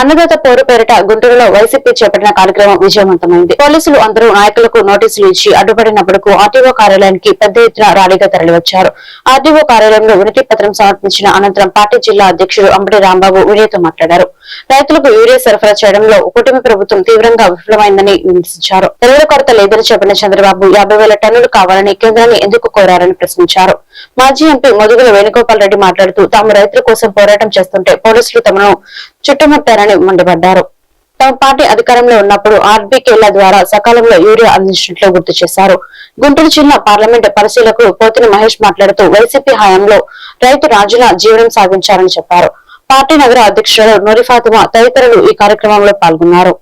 అన్నదాత పేరు పేరిట గుంటూరులో వైసీపీ చేపట్టిన కార్యక్రమం విజయవంతమైంది. పోలీసులు అందరూ నాయకులకు నోటీసులు ఇచ్చి అడ్డుపడినప్పుడు ఆర్టీఓ కార్యాలయానికి పెద్ద ఎత్తున ర్యాలీగా తరలివచ్చారు. ఆర్టీఓ కార్యాలయంలో వినతి పత్రం సమర్పించిన అనంతరం పార్టీ జిల్లా అధ్యక్షుడు అంబటి రాంబాబు మీడియాతో మాట్లాడారు. రైతులకు యూరియా సరఫరా చేయడంలో కూటమి ప్రభుత్వం తీవ్రంగా విఫలమైందని విమర్శించారు. ఎరువుల కొరత లేదని చెప్పిన చంద్రబాబు యాభై వేల టన్నులు కావాలని కేంద్రాన్ని ఎందుకు కోరారని ప్రశ్నించారు. మాజీ ఎంపీ మధుగుల వేణుగోపాల్ రెడ్డి మాట్లాడుతూ తాము రైతుల కోసం పోరాటం చేస్తుంటే పోలీసులు తమను చుట్టుముట్టారని మండిపడ్డారు తమ పార్టీ అధికారంలో ఉన్నప్పుడు ఆర్బీకేల ద్వారా సకాలంలో యూరియా అందించినట్లు గుర్తు చేశారు గుంటూరు జిల్లా పార్లమెంట్ పరిశీలకు పోతిని మహేష్ మాట్లాడుతూ వైసీపీ హయాంలో రైతు రాజుల జీవనం సాగించారని చెప్పారు పార్టీ నగర అధ్యక్షుడు నూరి ఫాతిమా తదితరులు ఈ కార్యక్రమంలో పాల్గొన్నారు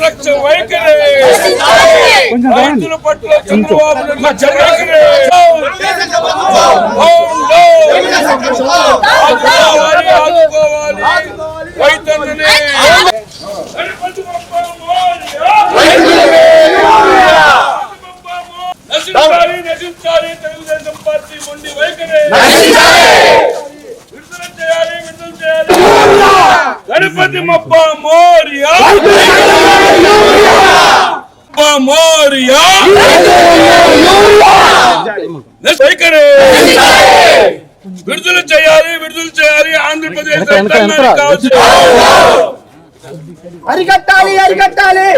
కొంచెం వైఖరి కొంచెం రావండి. రైతుల పట్ల చంద్రబాబు నిర్లక్ష్య వైఖరి ఆదుకోవాలి ఆదుకోవాలి రైతులని నశించాలి తెలుగుదేశం పార్టీ మొండి వైఖరి. విడుదల చేయాలి విడుదల చేయాలి. గణపతి మొప్ప మోరియా. మొప్ప మోరియా. వైఖరి. విడుదల చేయాలి విడుదల చేయాలి. ఆంధ్రప్రదేశ్ అరికట్టాలి అరికట్టాలి.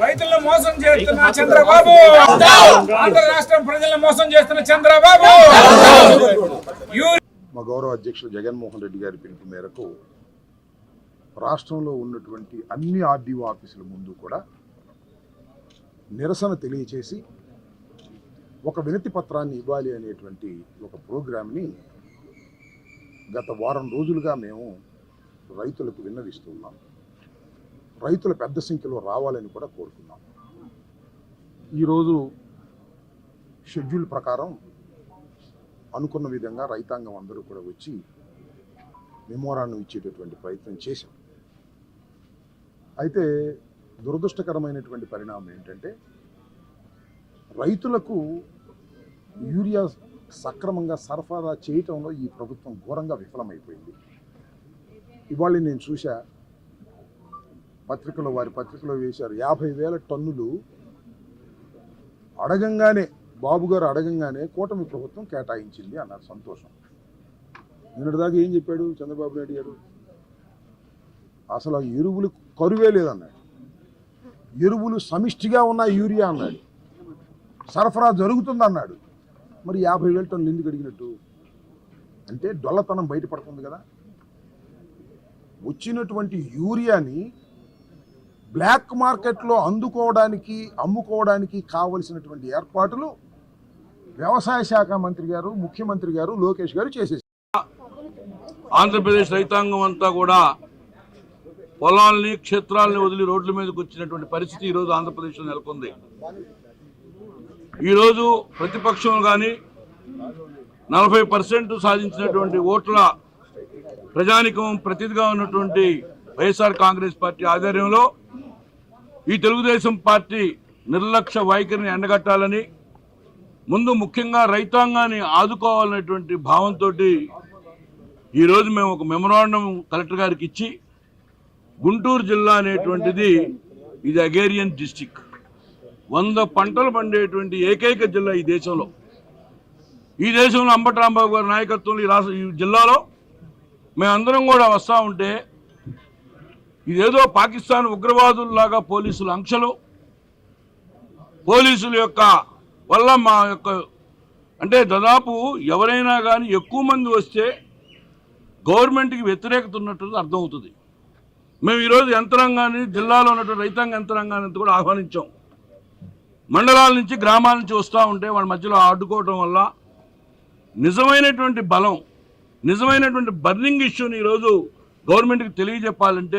రైతులను మోసం చేస్తున్న చంద్రబాబు. ఆంధ్ర రాష్ట్రం ప్రజలను మోసం చేస్తున్న చంద్రబాబు. యూ- మా గౌరవ అధ్యక్షుడు జగన్మోహన్ రెడ్డి గారి పిలుపు మేరకు రాష్ట్రంలో ఉన్నటువంటి అన్ని ఆర్డీఓ ఆఫీసుల ముందు కూడా నిరసన తెలియచేసి ఒక వినతి పత్రాన్ని ఇవ్వాలి అనేటువంటి ఒక ప్రోగ్రామ్ని గత వారం రోజులుగా మేము రైతులకు విన్నవిస్తున్నాం రైతులు పెద్ద సంఖ్యలో రావాలని కూడా కోరుకున్నాం. ఈరోజు షెడ్యూల్ ప్రకారం అనుకున్న విధంగా రైతాంగం అందరూ కూడా వచ్చి మెమోరాండం ఇచ్చేటటువంటి ప్రయత్నం చేశాం అయితే దురదృష్టకరమైనటువంటి పరిణామం ఏంటంటే రైతులకు యూరియా సక్రమంగా సరఫరా చేయటంలో ఈ ప్రభుత్వం ఘోరంగా విఫలమైపోయింది. ఇవాళ నేను చూశా పత్రికలో వారి పత్రికలో వేశారు యాభై వేల టన్నులు అడగంగానే బాబు గారు అడగంగానే కూటమి ప్రభుత్వం కేటాయించింది అన్నారు సంతోషం. నిన్నటిదాకా ఏం చెప్పాడు చంద్రబాబు నాయుడు గారు? అసలు ఆ ఎరువులు కరువే లేదన్నాడు. ఎరువులు సమిష్టిగా ఉన్న యూరియా అన్నాడు. సరఫరా జరుగుతుంది అన్నాడు మరి యాభై వేల టన్నులు ఎందుకు అడిగినట్టు? అంటే డొల్లతనం బయటపడుతుంది కదా. వచ్చినటువంటి యూరియాని బ్లాక్ మార్కెట్లో అందుకోవడానికి అమ్ముకోవడానికి కావలసినటువంటి ఏర్పాట్లు వ్యవసాయ శాఖ మంత్రి గారు ముఖ్యమంత్రి గారు లోకేష్ గారు చేసేసారు ఆంధ్రప్రదేశ్ రైతాంగం అంతా కూడా పొలాల్ని క్షేత్రాలని వదిలి రోడ్ల మీదకి వచ్చినటువంటి పరిస్థితి ఈరోజు ఆంధ్రప్రదేశ్లో నెలకొంది. ఈరోజు ప్రతిపక్షం కానీ నలభై పర్సెంట్ సాధించినటువంటి ఓట్ల ప్రజానికం ప్రతిదిగా ఉన్నటువంటి వైఎస్ఆర్ కాంగ్రెస్ పార్టీ ఆధ్వర్యంలో ఈ తెలుగుదేశం పార్టీ నిర్లక్ష్య వైఖరిని ఎండగట్టాలని ముందు ముఖ్యంగా రైతాంగాన్ని ఆదుకోవాలనేటువంటి భావంతో ఈరోజు మేము ఒక మెమరాండం కలెక్టర్ గారికి ఇచ్చి గుంటూరు జిల్లా అనేటువంటిది ఇది అగేరియన్ డిస్టిక్. వంద పంటలు పండేటువంటి ఏకైక జిల్లా ఈ దేశంలో. ఈ దేశంలో అంబటి రాంబాబు గారి నాయకత్వంలో ఈ రాష్ట్ర ఈ జిల్లాలో మేమందరం కూడా వస్తూ ఉంటే ఇదేదో పాకిస్తాన్ ఉగ్రవాదుల్లాగా పోలీసుల అంక్షలు పోలీసుల యొక్క వల్ల మా యొక్క అంటే దాదాపు ఎవరైనా కానీ ఎక్కువ మంది వస్తే గవర్నమెంట్కి వ్యతిరేకత ఉన్నట్టు అర్థమవుతుంది. మేము ఈరోజు యంత్రాంగాన్ని జిల్లాలో ఉన్నటువంటి రైతాంగ యంత్రాంగాన్ని కూడా ఆహ్వానించాం. మండలాల నుంచి గ్రామాల నుంచి వస్తూ ఉంటే వాళ్ళ మధ్యలో ఆడుకోవటం వల్ల నిజమైనటువంటి బలం నిజమైనటువంటి బర్నింగ్ ఇష్యూని ఈరోజు గవర్నమెంట్కి తెలియజెప్పాలంటే